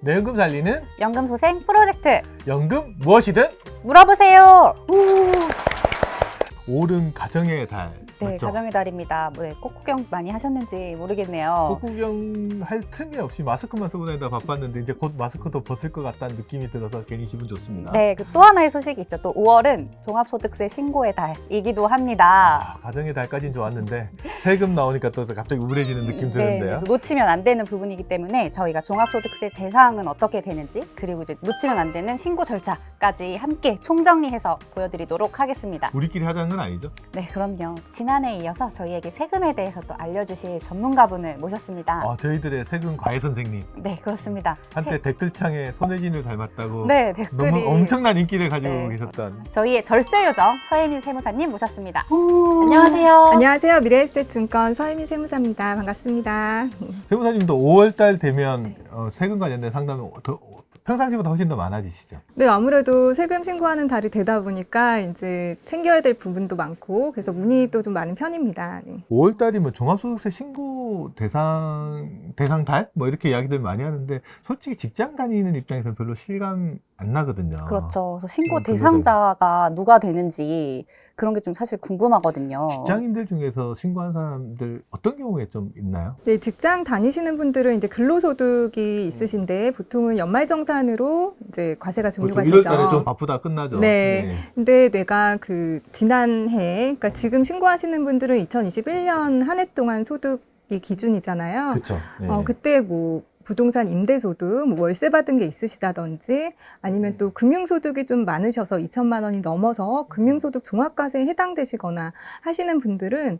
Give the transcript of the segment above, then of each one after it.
내 연금 살리는 연금소생 프로젝트 연금 무엇이든 물어보세요. 옳은 가정의 달 네, 맞죠? 가정의 달입니다. 뭐, 네, 꽃구경 많이 하셨는지 모르겠네요. 꽃구경 할 틈이 없이 마스크만 쓰고 다니다 바빴는데 이제 곧 마스크도 벗을 것 같다는 느낌이 들어서 괜히 기분 좋습니다. 네, 그 또 하나의 소식이 있죠. 또 5월은 종합소득세 신고의 달이기도 합니다. 아, 가정의 달까지는 좋았는데 세금 나오니까 또 갑자기 우울해지는 느낌 드는데요. 네, 놓치면 안 되는 부분이기 때문에 저희가 종합소득세 대상은 어떻게 되는지 그리고 이제 놓치면 안 되는 신고 절차까지 함께 총정리해서 보여드리도록 하겠습니다. 우리끼리 하자는 건 아니죠? 네, 그럼요. 지난 해에 이어서 저희에게 세금에 대해서 또 알려주실 전문가분을 모셨습니다. 아, 저희들의 세금 과외 선생님 네, 그렇습니다. 한때 세- 댓글창에 손혜진을 닮았다고 네, 댓글이 너무 엄청난 인기를 가지고 네. 계셨던 저희의 절세 요정 서혜민 세무사님 모셨습니다. 안녕하세요. 안녕하세요. 미래에셋증권 서혜미 세무사입니다. 반갑습니다. 세무사님도 5월달 되면 어, 세금 관련된 상담이 더, 평상시보다 훨씬 더 많아지시죠? 네, 아무래도 세금 신고하는 달이 되다 보니까 이제 챙겨야 될 부분도 많고 그래서 문의도 좀 많은 편입니다. 네. 5월달이면 종합소득세 신고 대상 대상 달? 뭐 이렇게 이야기들 많이 하는데 솔직히 직장 다니는 입장에서는 별로 실감 안 나거든요. 그렇죠. 그래서 신고 음. 대상자가 누가 되는지 그런 게 좀 사실 궁금하거든요. 직장인들 중에서 신고한 사람들 어떤 경우에 좀 있나요? 네, 직장 다니시는 분들은 이제 근로소득이 있으신데 보통은 연말정산으로 이제 과세가 종료가 그렇죠. 1월달에 되죠. 좀 바쁘다 끝나죠. 네. 근데 내가 그 지난해, 그러니까 지금 신고하시는 분들은 2021년 한 해 동안 소득이 기준이잖아요. 그렇죠. 네. 어, 그때 뭐 부동산 임대소득, 뭐 월세 받은 게 있으시다든지 아니면 또 금융소득이 좀 많으셔서 2천만 원이 넘어서 금융소득 종합과세에 해당되시거나 하시는 분들은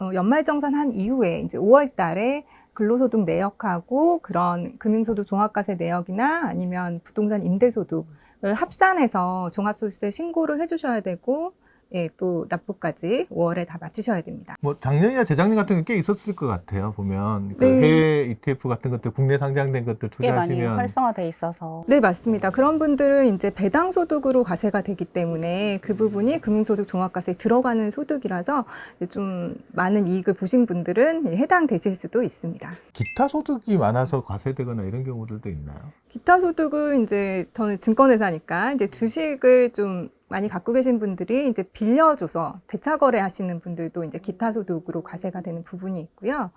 어, 연말정산한 이후에 이제 5월 달에 근로소득 내역하고 그런 금융소득 종합과세 내역이나 아니면 부동산 임대소득을 합산해서 종합소득세 신고를 해주셔야 되고 예, 또 납부까지 5월에 다 마치셔야 됩니다. 뭐 작년이나 재작년 같은 게 꽤 있었을 것 같아요. 보면 그 네. 해외 ETF 같은 것들 국내 상장된 것들 꽤 많이 투자하시면 활성화돼 있어서 네, 맞습니다. 그런 분들은 이제 배당 소득으로 과세가 되기 때문에 그 부분이 금융소득 종합과세에 들어가는 소득이라서 좀 많은 이익을 보신 분들은 해당되실 수도 있습니다. 기타 소득이 많아서 과세되거나 이런 경우들도 있나요? 기타 소득은 이제 저는 증권회사니까 이제 주식을 좀 많이 갖고 계신 분들이 이제 빌려줘서 대차 거래 하시는 분들도 이제 기타 소득으로 과세가 되는 부분이 있고요.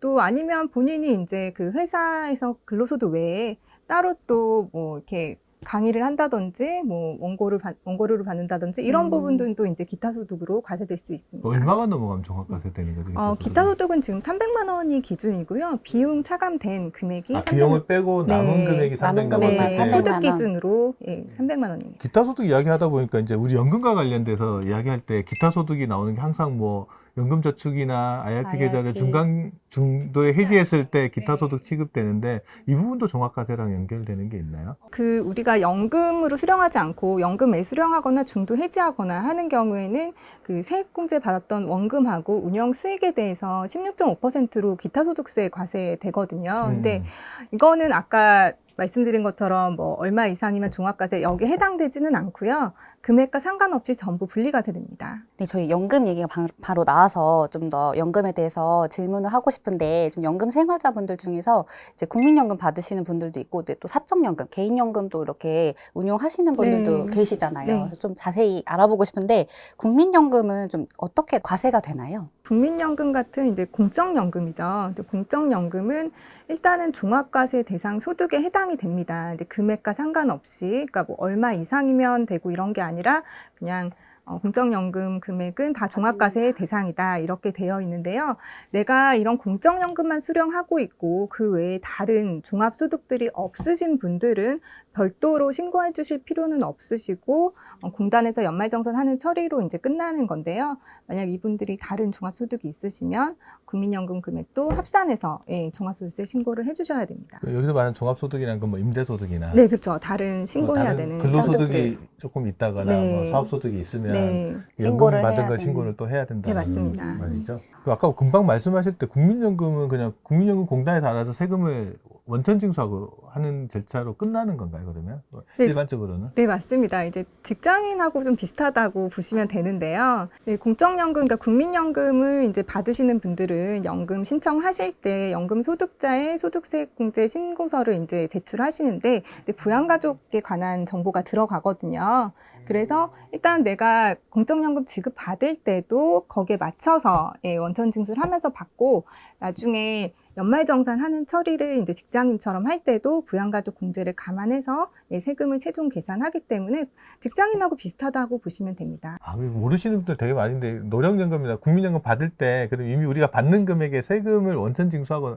또 아니면 본인이 이제 그 회사에서 근로소득 외에 따로 또 뭐 이렇게 강의를 한다든지 뭐 원고를 받, 원고료를 받는다든지 이런 음. 부분들도 이제 기타 소득으로 과세될 수 있습니다. 얼마가 넘어가면 종합과세 되는 거죠? 어, 기타 소득은 지금 300만 원이 기준이고요. 비용 차감된 금액이 아, 300 비용을 빼고 남은 네. 금액이 300 남은 금액이 넘었을 네, 때 300만 소득 원. 기준으로 예, 300만 원입니다. 기타 소득 이야기하다 보니까 이제 우리 연금과 관련돼서 이야기할 때 기타 소득이 나오는 게 항상 뭐 연금저축이나 IRP IRP. 계좌를 중간 중도에 해지했을 때 기타 네. 소득 취급되는데 이 부분도 종합과세랑 연결되는 게 있나요? 그 우리가 연금으로 수령하지 않고 연금에 수령하거나 중도 해지하거나 하는 경우에는 그 세액공제 받았던 원금하고 운영 수익에 대해서 16.5%로 기타 소득세 과세 되거든요. 근데 음. 이거는 아까 말씀드린 것처럼 뭐 얼마 이상이면 종합과세 여기에 해당되지는 않고요. 금액과 상관없이 전부 분리가 됩니다. 네, 저희 연금 얘기가 바, 바로 나와서 좀 더 연금에 대해서 질문을 하고 싶은데 좀 연금 생활자분들 중에서 이제 국민연금 받으시는 분들도 있고 또 사적연금, 개인연금도 이렇게 운용하시는 분들도 네. 계시잖아요. 네. 그래서 좀 자세히 알아보고 싶은데 국민연금은 좀 어떻게 과세가 되나요? 국민연금 같은 이제 공적연금이죠. 근데 공적연금은 일단은 종합과세 대상 소득에 해당이 됩니다. 근데 금액과 상관없이, 그러니까 뭐 얼마 이상이면 되고 이런 게 아니라 그냥 어, 공적연금 금액은 다 종합과세의 대상이다 이렇게 되어 있는데요. 내가 이런 공적연금만 수령하고 있고 그 외에 다른 종합소득들이 없으신 분들은 별도로 신고해 주실 필요는 없으시고 어, 공단에서 연말정산하는 처리로 이제 끝나는 건데요. 만약 이분들이 다른 종합소득이 있으시면 국민연금 금액도 합산해서 예, 종합소득세 신고를 해주셔야 됩니다. 그 여기서 말하는 종합소득이란 건 뭐 임대소득이나 네, 그렇죠. 다른 뭐 신고해야 다른 되는 근로소득이 조금 있다거나 네. 뭐 사업소득이 있으면 네, 연금 신고를 받은 해야 되는. 신고를 또 해야 된다는 네 맞습니다. 말이죠. 그 아까 금방 말씀하실 때 국민연금은 그냥 국민연금 공단에서 알아서 세금을 원천 징수하고 하는 절차로 끝나는 건가요, 그러면? 네. 일반적으로는? 네, 맞습니다. 이제 직장인하고 좀 비슷하다고 보시면 되는데요. 네, 공적연금, 그러니까 국민연금을 이제 받으시는 분들은 연금 신청하실 때 연금 소득자의 소득세액공제 신고서를 이제 제출하시는데 부양가족에 관한 정보가 들어가거든요. 그래서 일단 내가 공적연금 지급 받을 때도 거기에 맞춰서 예, 원천 징수를 하면서 받고 나중에 연말정산하는 처리를 이제 직장인처럼 할 때도 부양가족 공제를 감안해서 예, 세금을 최종 계산하기 때문에 직장인하고 비슷하다고 보시면 됩니다. 아, 모르시는 분들 되게 많은데 노령연금이나 국민연금 받을 때 그럼 이미 우리가 받는 금액에 세금을 원천 징수하고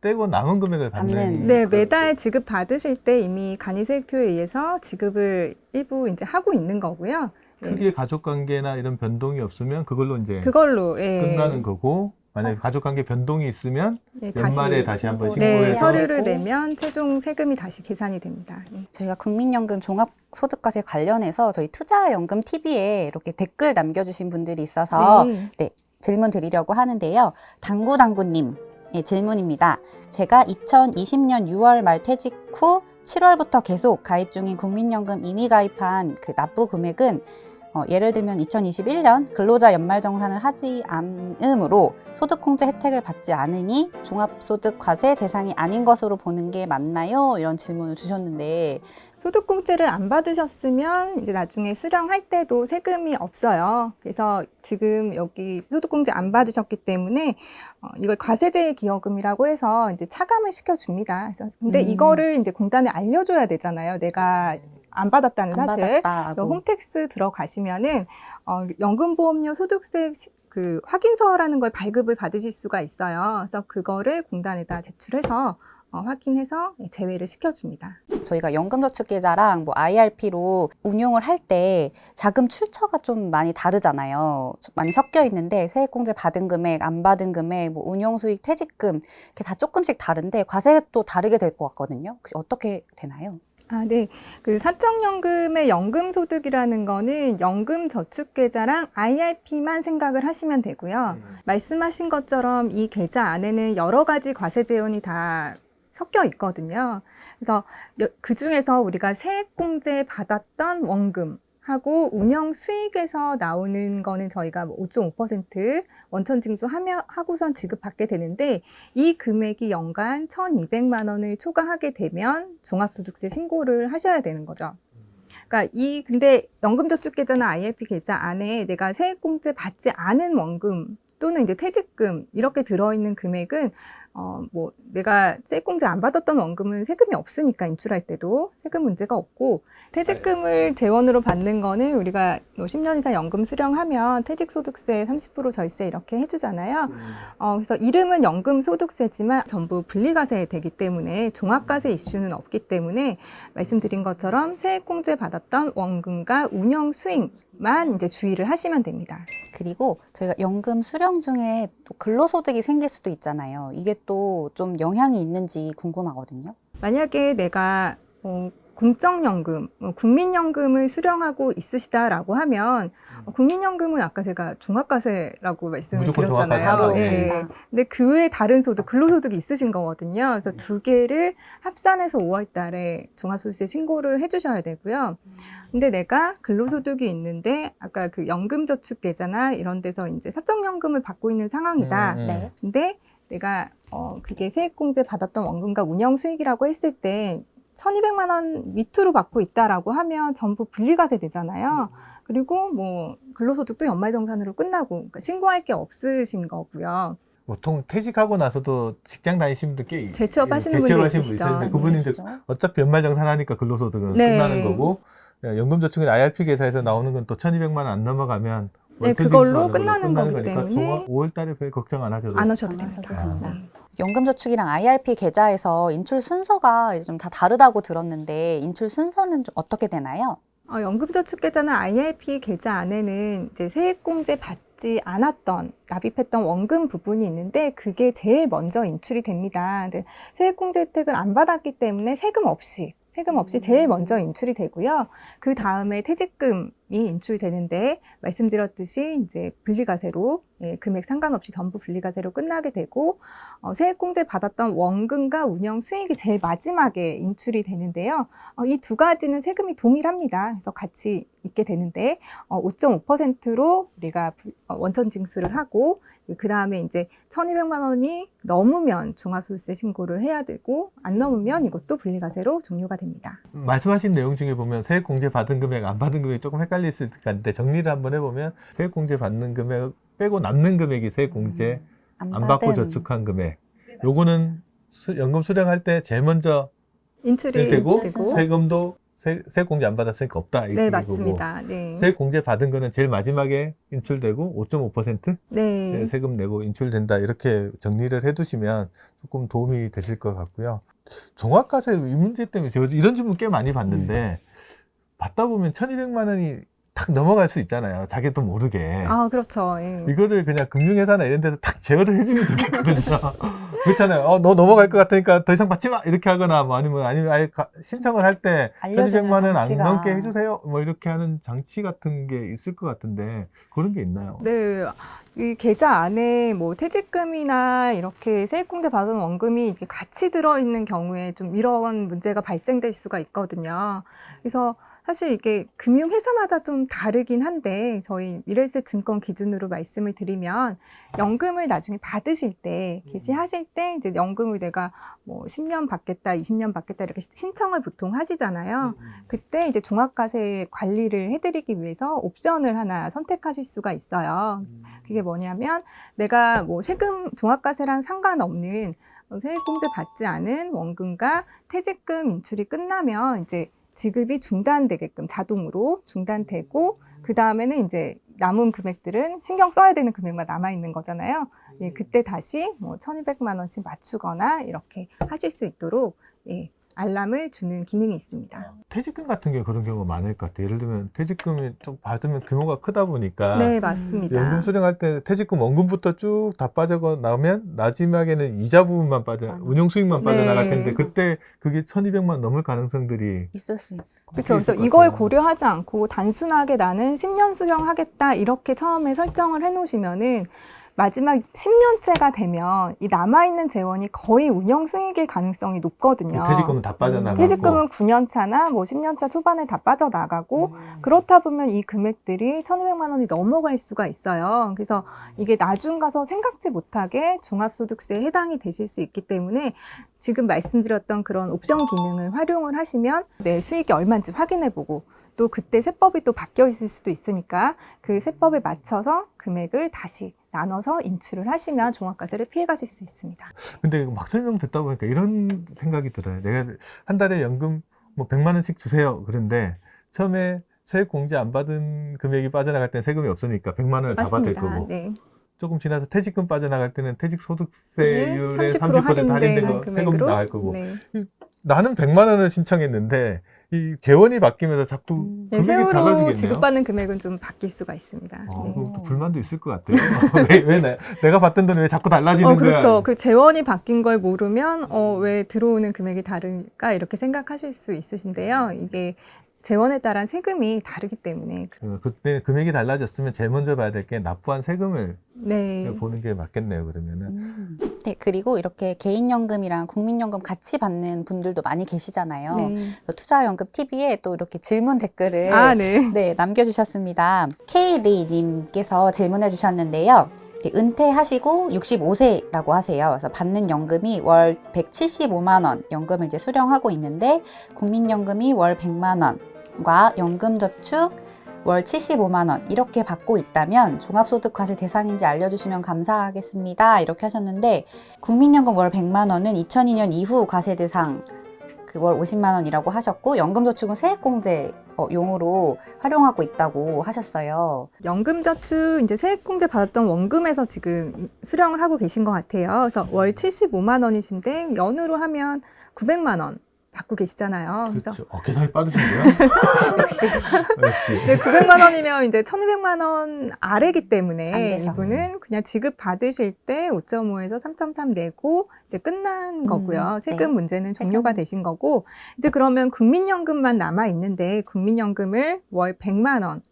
떼고 남은 금액을 받는. 네, 그- 매달 지급 받으실 때 이미 간이세액표에 의해서 지급을 일부 이제 하고 있는 거고요. 네. 크게 가족 관계나 이런 변동이 없으면 그걸로 이제 그걸로 예, 끝나는 거고 만약에 가족 관계 변동이 있으면 예, 연말에 다시 한번 신고를 네, 신고해서 서류를 하고. 내면 최종 세금이 다시 계산이 됩니다. 예. 저희가 국민연금 종합소득과세 관련해서 저희 투자연금 TV에 이렇게 댓글 남겨주신 분들이 있어서 네. 질문 드리려고 하는데요. 당구당구님 의 질문입니다. 제가 2020년 6월 말 퇴직 후 7월부터 계속 가입 중인 국민연금 이미 가입한 그 납부 금액은 어, 예를 들면 2021년 근로자 연말정산을 하지 않으므로 소득공제 혜택을 받지 않으니 종합소득과세 대상이 아닌 것으로 보는 게 맞나요? 이런 질문을 주셨는데 소득공제를 안 받으셨으면 이제 나중에 수령할 때도 세금이 없어요. 그래서 지금 여기 소득공제 안 받으셨기 때문에 어, 이걸 과세제 기여금이라고 해서 이제 차감을 시켜줍니다. 그래서 근데 음. 이거를 이제 공단에 알려줘야 되잖아요. 내가 안 받았다는 안 사실. 받았다. 그 홈택스 들어가시면은 어, 연금보험료 소득세 시- 그 확인서라는 걸 발급을 받으실 수가 있어요. 그래서 그거를 공단에다 제출해서 어, 확인해서 제외를 시켜줍니다. 저희가 연금저축계좌랑 뭐 IRP로 운용을 할 때 자금 출처가 좀 많이 다르잖아요. 좀 많이 섞여 있는데 세액공제 받은 금액, 안 받은 금액, 뭐 운용 수익, 퇴직금 이렇게 다 조금씩 다른데 과세도 다르게 될 것 같거든요. 어떻게 되나요? 아, 네. 그 사적연금의 연금소득이라는 거는 연금저축계좌랑 IRP만 생각을 하시면 되고요. 말씀하신 것처럼 이 계좌 안에는 여러 가지 과세 재원이 다 섞여 있거든요. 그래서 그 중에서 우리가 세액공제 받았던 원금 하고 운영 수익에서 나오는 거는 저희가 뭐5.5% 원천 징수하며 하고선 지급받게 되는데 이 금액이 연간 1,200만 원을 초과하게 되면 종합소득세 신고를 하셔야 되는 거죠. 그러니까 이 근데 연금저축 계좌나 IRP 계좌 안에 내가 세액공제 받지 않은 원금 또는 이제 퇴직금 이렇게 들어있는 금액은 어 뭐 내가 세액공제 안 받았던 원금은 세금이 없으니까 인출할 때도 세금 문제가 없고 퇴직금을 재원으로 받는 거는 우리가 뭐 10년 이상 연금 수령하면 퇴직소득세 30% 절세 이렇게 해주잖아요. 어, 그래서 이름은 연금소득세지만 전부 분리과세 되기 때문에 종합과세 이슈는 없기 때문에 말씀드린 것처럼 세액공제 받았던 원금과 운영 수익만 이제 주의를 하시면 됩니다. 그리고 저희가 연금 수령 중에 또 근로소득이 생길 수도 있잖아요. 이게 또좀 영향이 있는지 궁금하거든요. 만약에 내가 어, 공적연금, 어, 국민연금을 수령하고 있으시다라고 하면 어, 국민연금은 아까 제가 종합과세라고 말씀을 무조건 드렸잖아요. 종합과세라고. 예. 네. 근데 그 외에 다른 소득, 근로소득이 있으신 거거든요. 그래서 두 개를 합산해서 5월 달에 종합소득세 신고를 해주셔야 되고요. 근데 내가 근로소득이 있는데 아까 그 연금저축계좌나 이런 데서 이제 사적연금을 받고 있는 상황이다. 음, 음. 네. 근데 내가 어 그게 세액공제 받았던 원금과 운영 수익이라고 했을 때 1,200만 원 밑으로 받고 있다라고 하면 전부 분리과세 되잖아요. 그리고 뭐 근로소득도 연말정산으로 끝나고 그러니까 신고할 게 없으신 거고요. 보통 퇴직하고 나서도 직장 다니시는 분들 꽤 재취업하시는 분들 있으시죠. 그러시죠? 어차피 연말정산하니까 근로소득은 네. 끝나는 거고 예, 연금저축은 IRP 계좌에서 나오는 건 또 1,200만 원 안 넘어가면 네, 그걸로 수준으로 끝나는 거기 거니까 때문에 5월 달에 별 걱정 안 하셔도 안 하셔도 안 됩니다. 하셔도 된다. 네. 연금저축이랑 IRP 계좌에서 인출 순서가 좀 다 다르다고 들었는데 인출 순서는 좀 어떻게 되나요? 어, 연금저축 계좌나 IRP 계좌 안에는 이제 세액공제 받지 않았던 납입했던 원금 부분이 있는데 그게 제일 먼저 인출이 됩니다. 근데 세액공제 혜택을 안 받았기 때문에 세금 없이 세금 없이 제일 먼저 인출이 되고요. 그 다음에 퇴직금이 인출이 되는데 말씀드렸듯이 이제 분리과세로 예, 금액 상관없이 전부 분리과세로 끝나게 되고 어, 세액공제 받았던 원금과 운영 수익이 제일 마지막에 인출이 되는데요. 어, 이 두 가지는 세금이 동일합니다. 그래서 같이 있게 되는데 어, 5.5%로 우리가 부- 어, 원천 징수를 하고 그 다음에 이제 1,200만 원이 넘으면 종합소득세 신고를 해야 되고 안 넘으면 이것도 분리과세로 종료가 됩니다. 말씀하신 내용 중에 보면 세액공제 받은 금액, 안 받은 금액이 조금 헷갈 릴 수 있을 것 같은데 정리를 한번 해보면 세액공제 받는 금액 빼고 남는 금액이 세액공제 안 받고 받은 저축한 금액. 요거는 수- 연금 수령할 때 제일 먼저 인출이 되고 되고 세금도 세, 세액공제 안 받았으니까 없다. 이네 얘기고. 맞습니다. 네. 세액공제 받은 거는 제일 마지막에 인출되고 5.5% 네. 세금 내고 인출된다 이렇게 정리를 해두시면 조금 도움이 되실 것 같고요. 종합과세 이 문제 때문에 제가 이런 질문 꽤 많이 받는데 받다 보면 1,200만 원이 탁 넘어갈 수 있잖아요. 자기도 모르게. 아 그렇죠. 예. 이거를 그냥 금융회사나 이런 데서 탁 제어를 해주면 좋겠거든요. 그렇잖아요. 어, 너 넘어갈 것 같으니까 더 이상 받지 마! 이렇게 하거나 뭐 아니면, 아니면 아예 가- 신청을 할 때 알려주는 1200만 원 안 장치가. 넘게 해주세요. 뭐 이렇게 하는 장치 같은 게 있을 것 같은데 그런 게 있나요? 네. 이 계좌 안에 뭐 퇴직금이나 이렇게 세액공제 받은 원금이 이렇게 같이 들어있는 경우에 좀 이런 문제가 발생될 수가 있거든요. 그래서 사실 이게 금융회사마다 좀 다르긴 한데 저희 미래세 증권 기준으로 말씀을 드리면 연금을 나중에 받으실 때 개시하실 때 이제 연금을 내가 뭐 10년 받겠다, 20년 받겠다 이렇게 신청을 보통 하시잖아요. 그때 이제 종합과세 관리를 해드리기 위해서 옵션을 하나 선택하실 수가 있어요. 그게 뭐냐면 내가 뭐 세금 종합과세랑 상관없는 어, 세액공제 받지 않은 원금과 퇴직금 인출이 끝나면 이제 지급이 중단되게끔 자동으로 중단되고 그 다음에는 이제 남은 금액들은 신경 써야 되는 금액만 남아 있는 거잖아요. 예, 그때 다시 뭐 1,200만 원씩 맞추거나 이렇게 하실 수 있도록 예, 알람을 주는 기능이 있습니다. 퇴직금 같은 게 그런 경우가 많을 것 같아요. 예를 들면 퇴직금이 좀 받으면 규모가 크다 보니까 네, 맞습니다. 연금 수령할 때 퇴직금 원금부터 쭉 다 빠져가 나오면 마지막에는 이자 부분만 빠져 맞아. 운용 수익만 네. 빠져나갈 텐데 그때 그게 1,200만 넘을 가능성들이 있을 수 있을 것 그렇죠. 그래서 것 이걸. 고려하지 않고 단순하게 나는 10년 수령하겠다 이렇게 처음에 설정을 해 놓으시면은 마지막 10년째가 되면 이 남아있는 재원이 거의 운영 수익일 가능성이 높거든요. 퇴직금은 다 빠져나가고 퇴직금은 9년 차나 뭐 10년 차 초반에 다 빠져나가고 음. 그렇다 보면 이 금액들이 1,200만 원이 넘어갈 수가 있어요. 그래서 이게 나중 가서 생각지 못하게 종합소득세에 해당이 되실 수 있기 때문에 지금 말씀드렸던 그런 옵션 기능을 활용을 하시면 내 수익이 얼마인지 확인해 보고 또 그때 세법이 또 바뀌어 있을 수도 있으니까 그 세법에 맞춰서 금액을 다시 나눠서 인출을 하시면 종합과세를 피해 가실 수 있습니다. 근데 막 설명 듣다 보니까 이런 생각이 들어요. 내가 한 달에 연금 뭐 100만 원씩 주세요. 그런데 처음에 세액 공제 안 받은 금액이 빠져나갈 때는 세금이 없으니까 100만 원을 다 받을 거고 네. 조금 지나서 퇴직금 빠져나갈 때는 퇴직 소득세율의 30% 30% 할인된 할인된 거 세금 나갈 거고 네. 나는 100만 원을 신청했는데 이 재원이 바뀌면서 자꾸 음. 네, 금액이 세후로 달라지겠네요. 지급받는 금액은 좀 바뀔 수가 있습니다. 어, 네. 그럼 또 불만도 있을 것 같아요. 왜, 왜 내, 내가 받던 돈이 왜 자꾸 달라지는 어, 그렇죠. 거야? 그 재원이 바뀐 걸 모르면 어, 왜 들어오는 금액이 다를까 이렇게 생각하실 수 있으신데요. 이게 재원에 따른 세금이 다르기 때문에 어, 그때 금액이 달라졌으면 제일 먼저 봐야 될 게 납부한 세금을 네. 보는 게 맞겠네요. 그러면은 음. 네, 그리고 이렇게 개인연금이랑 국민연금 같이 받는 분들도 많이 계시잖아요. 네. 투자연금 TV에 또 이렇게 질문 댓글을 아, 네. 네, 남겨주셨습니다. 케이리님께서 질문해 주셨는데요. 네, 은퇴하시고 65세라고 하세요. 그래서 받는 연금이 월 175만 원 연금을 이제 수령하고 있는데 국민연금이 월 100만 원 과 연금저축 월 75만 원 이렇게 받고 있다면 종합소득과세 대상인지 알려주시면 감사하겠습니다. 이렇게 하셨는데 국민연금 월 100만 원은 2002년 이후 과세 대상 그월 50만 원이라고 하셨고 연금저축은 세액공제 어, 용으로 활용하고 있다고 하셨어요. 연금저축 이제 세액공제 받았던 원금에서 지금 이- 수령을 하고 계신 것 같아요. 그래서 월 75만 원이신데 연으로 하면 900만 원 받고 계시잖아요. 그래서 그렇죠. 어, 계산이 빠르신데요? 역시 역시. 네, 900만 원이면 이제 1,200만 원 아래기 안 때문에 돼서. 이분은 그냥 지급 받으실 때 5.5에서 3.3 내고 이제 끝난 거고요. 세금 네. 문제는 종료가. 되신 거고 이제 그러면 국민연금만 남아 있는데 국민연금을 월 100만 원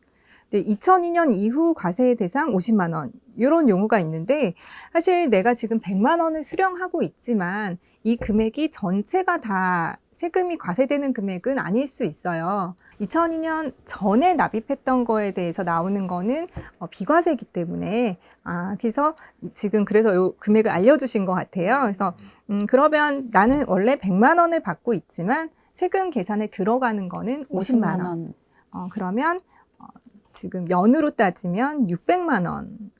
이제 2002년 이후 과세 대상 50만 원 이런 용어가 있는데 사실 내가 지금 100만 원을 수령하고 있지만 이 금액이 전체가 다 세금이 과세되는 금액은 아닐 수 있어요. 2002년 전에 납입했던 거에 대해서 나오는 거는 어, 비과세이기 때문에 아 그래서 지금 그래서 요 금액을 알려주신 것 같아요. 그래서 음, 그러면 나는 원래 100만 원을 받고 있지만 세금 계산에 들어가는 거는 50만 원. 어, 그러면 어, 지금 연으로 따지면 600만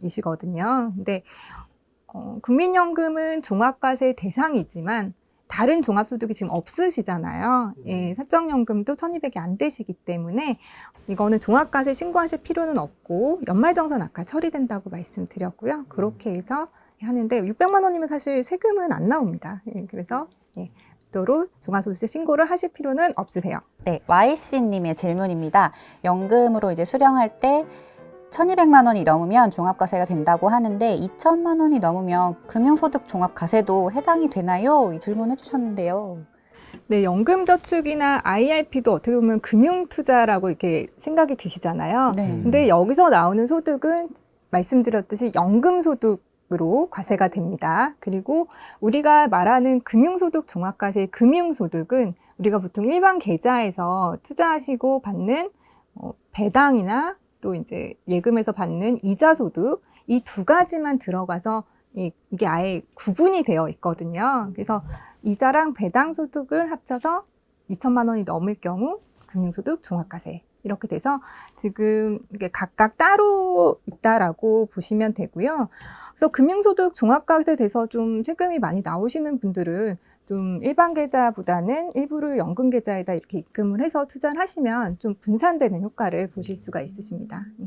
원이시거든요. 근데 어, 국민연금은 종합과세 대상이지만 다른 종합소득이 지금 없으시잖아요. 예, 사적연금도 1200이 안 되시기 때문에 이거는 종합과세 신고하실 필요는 없고 연말정산 아까 처리된다고 말씀드렸고요. 그렇게 해서 하는데 600만 원이면 사실 세금은 안 나옵니다. 예, 그래서 예, 별도로 종합소득세 신고를 하실 필요는 없으세요. 네, YC님의 질문입니다. 연금으로 이제 수령할 때 1200만 원이 넘으면 종합과세가 된다고 하는데 2000만 원이 넘으면 금융소득 종합과세도 해당이 되나요? 이 질문해 주셨는데요. 네, 연금저축이나 IRP도 어떻게 보면 금융투자라고 이렇게 생각이 드시잖아요. 네. 근데 여기서 나오는 소득은 말씀드렸듯이 연금소득 으로 과세가 됩니다. 그리고 우리가 말하는 금융소득 종합과세 금융소득은 우리가 보통 일반 계좌에서 투자하시고 받는 어, 배당이나 또 이제 예금에서 받는 이자 소득 이 두 가지만 들어가서 이- 이게 아예 구분이 되어 있거든요. 그래서 이자랑 배당 소득을 합쳐서 2천만 원이 넘을 경우 금융소득 종합과세 이렇게 돼서 지금 이게 각각 따로 있다라고 보시면 되고요. 그래서 금융소득 종합과세 돼서 좀 세금이 많이 나오시는 분들은 좀 일반 계좌보다는 일부를 연금 계좌에다 이렇게 입금을 해서 투자를 하시면 좀 분산되는 효과를 보실 수가 있으십니다. 예.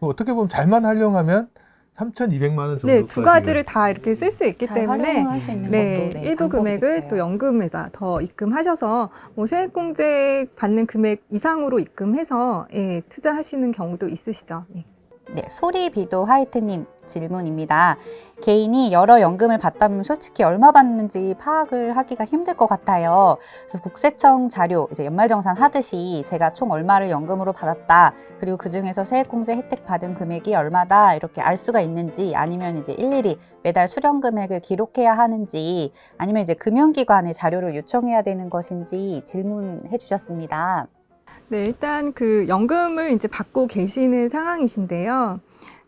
어떻게 보면 잘만 활용하면 3,200만 원 정도. 네, 두 가지를 다 이렇게 쓸 수 있기 잘 때문에 활용할 수 있는 네, 것도 네, 일부 금액을 있어요. 또 연금에서 더 입금하셔서 뭐 세액공제 받는 금액 이상으로 입금해서 예, 투자하시는 경우도 있으시죠. 예. 네, 소리비도 화이트님 질문입니다. 개인이 여러 연금을 받다 보면 솔직히 얼마 받는지 파악을 하기가 힘들 것 같아요. 그래서 국세청 자료, 이제 연말정산 하듯이 제가 총 얼마를 연금으로 받았다. 그리고 그 중에서 세액공제 혜택 받은 금액이 얼마다. 이렇게 알 수가 있는지 아니면 이제 일일이 매달 수령 금액을 기록해야 하는지 아니면 이제 금융기관에 자료를 요청해야 되는 것인지 질문해 주셨습니다. 네, 일단 그 연금을 이제 받고 계시는 상황이신데요.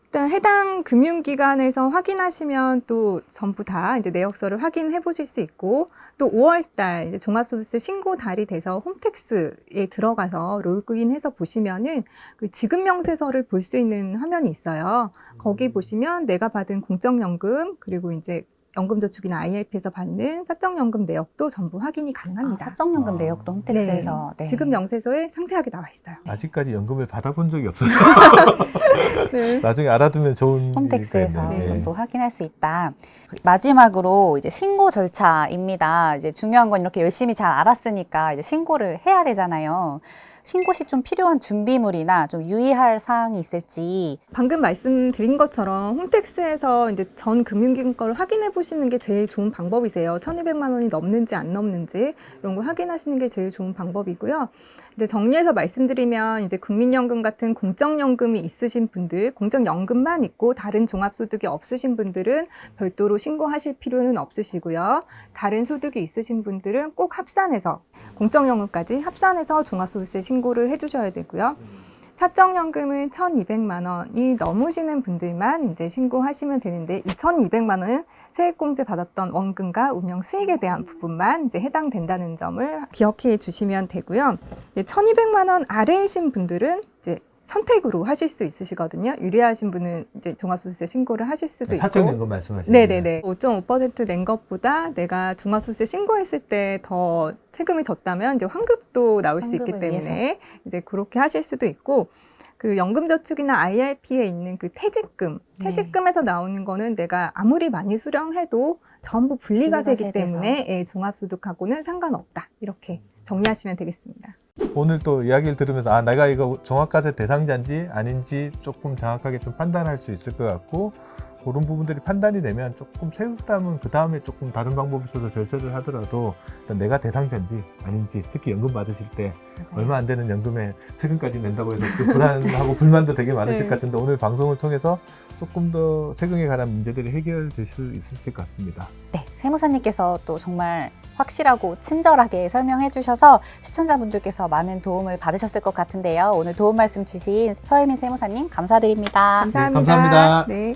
일단 해당 금융기관에서 확인하시면 또 전부 다 이제 내역서를 확인해 보실 수 있고 또 5월달 이제 종합소득세 신고 달이 돼서 홈택스에 들어가서 로그인해서 보시면은 그 지급 명세서를 볼 수 있는 화면이 있어요. 거기 보시면 내가 받은 공적연금 그리고 이제 연금저축이나 IRP에서 받는 사적연금 내역도 전부 확인이 아, 가능합니다. 사적연금 아. 내역도 홈택스에서 네. 지급 명세서에 상세하게 나와 있어요. 아직까지 연금을 받아본 적이 없어서 네. 나중에 알아두면 좋은 홈택스에서 있겠네요. 전부 확인할 수 있다. 마지막으로 이제 신고 절차입니다. 이제 중요한 건 이렇게 열심히 잘 알았으니까 이제 신고를 해야 되잖아요. 신고 시 좀 필요한 준비물이나 좀 유의할 사항이 있을지 방금 말씀드린 것처럼 홈택스에서 이제 전 금융기관 걸 확인해 보시는 게 제일 좋은 방법이세요. 1200만 원이 넘는지 안 넘는지 이런 걸 확인하시는 게 제일 좋은 방법이고요. 이제 정리해서 말씀드리면 이제 국민연금 같은 공적연금이 있으신 분들, 공적연금만 있고 다른 종합소득이 없으신 분들은 별도로 신고하실 필요는 없으시고요. 다른 소득이 있으신 분들은 꼭 합산해서 공적연금까지 합산해서 종합소득세 신고 를 해주셔야 되고요. 사적연금은 1,200만 원이 넘으시는 분들만 이제 신고하시면 되는데 이 1,200만 원은 세액공제 받았던 원금과 운영 수익에 대한 부분만 이제 해당된다는 점을 기억해 주시면 되고요. 이제 1,200만 원 아래이신 분들은 이제 선택으로 하실 수 있으시거든요. 유리하신 분은 이제 종합소득세 신고를 하실 수도 있고. 사적연금 말씀하시는 네네네. 5.5%낸 것보다 내가 종합소득세 신고했을 때 더 세금이 졌다면 이제 환급도 나올 수 있기 때문에 이제 그렇게 하실 수도 있고 그 연금저축이나 IRP에 있는 그 퇴직금, 네. 퇴직금에서 나오는 거는 내가 아무리 많이 수령해도 전부 분리과세이기. 때문에 예, 종합소득하고는 상관없다. 이렇게 정리하시면 되겠습니다. 오늘 또 이야기를 들으면서 아 내가 이거 종합과세 대상자인지 아닌지 조금 정확하게 좀 판단할 수 있을 것 같고 그런 부분들이 판단이 되면 조금 세입담은 그 다음에 조금 다른 방법이 있어서 절세를 하더라도 일단 내가 대상자인지 아닌지 특히 연금 받으실 때 맞아요. 얼마 안 되는 연금에 세금까지 낸다고 해서 좀 불안하고 불만도 되게 많으실 네. 것 같은데 오늘 방송을 통해서 조금 더 세금에 관한 문제들이 해결될 수 있으실 것 같습니다. 네, 세무사님께서 또 정말 확실하고 친절하게 설명해 주셔서 시청자분들께서 많은 도움을 받으셨을 것 같은데요. 오늘 도움 말씀 주신 서혜민 세무사님 감사드립니다. 감사합니다. 감사합니다. 네.